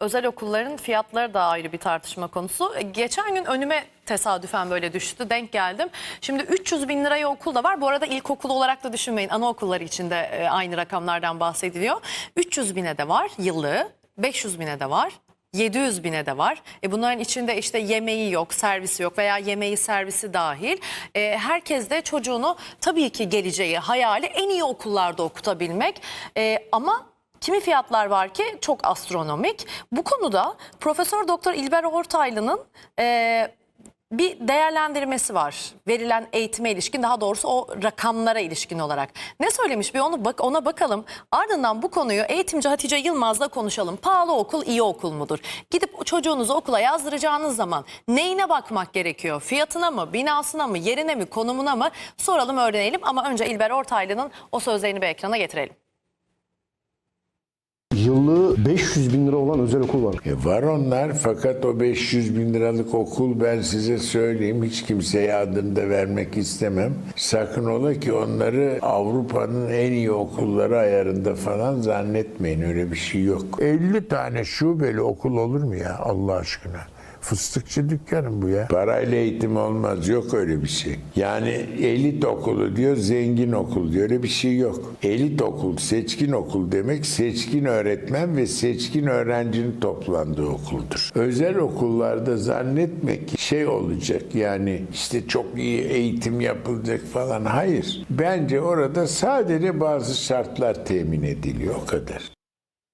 Özel okulların fiyatları da ayrı bir tartışma konusu. E, Geçen gün önüme tesadüfen böyle düştü, denk geldim. Şimdi 300 bin liraya okul da var. Bu arada ilkokul olarak da düşünmeyin. Anaokulları için de e, aynı rakamlardan bahsediliyor. 300 bine de var yıllığı, 500 bine de var. 700 bine de var. E bunların içinde işte yemeği yok, servisi yok veya yemeği servisi dahil. E, herkes de çocuğunu tabii ki geleceği hayali en iyi okullarda okutabilmek. E, ama kimi fiyatlar var ki çok astronomik. Bu konuda Profesör Doktor İlber Ortaylı'nın e, bir değerlendirmesi var. Verilen eğitime ilişkin daha doğrusu o rakamlara ilişkin olarak. Ne söylemiş bir onu bak ona bakalım. Ardından bu konuyu eğitimci Hatice Yılmaz'la konuşalım. Pahalı okul iyi okul mudur? Gidip çocuğunuzu okula yazdıracağınız zaman neyine bakmak gerekiyor? Fiyatına mı, binasına mı, yerine mi, konumuna mı? Soralım, öğrenelim ama önce İlber Ortaylı'nın o sözlerini bir ekrana getirelim. Yıllığı 500 bin lira olan özel okul var. E var onlar fakat o 500 bin liralık okul ben size söyleyeyim hiç kimseye adını da vermek istemem. Sakın ola ki onları Avrupa'nın en iyi okulları ayarında falan zannetmeyin öyle bir şey yok. 50 tane şubeli okul olur mu ya Allah aşkına? Fıstıkçı dükkanım bu ya. Parayla eğitim olmaz. Yok öyle bir şey. Yani elit okulu diyor, zengin okul diyor. Öyle bir şey yok. Elit okul, seçkin okul demek seçkin öğretmen ve seçkin öğrencinin toplandığı okuldur. Özel okullarda zannetmek ki şey olacak yani işte çok iyi eğitim yapılacak falan. Hayır. Bence orada sadece bazı şartlar temin ediliyor o kadar.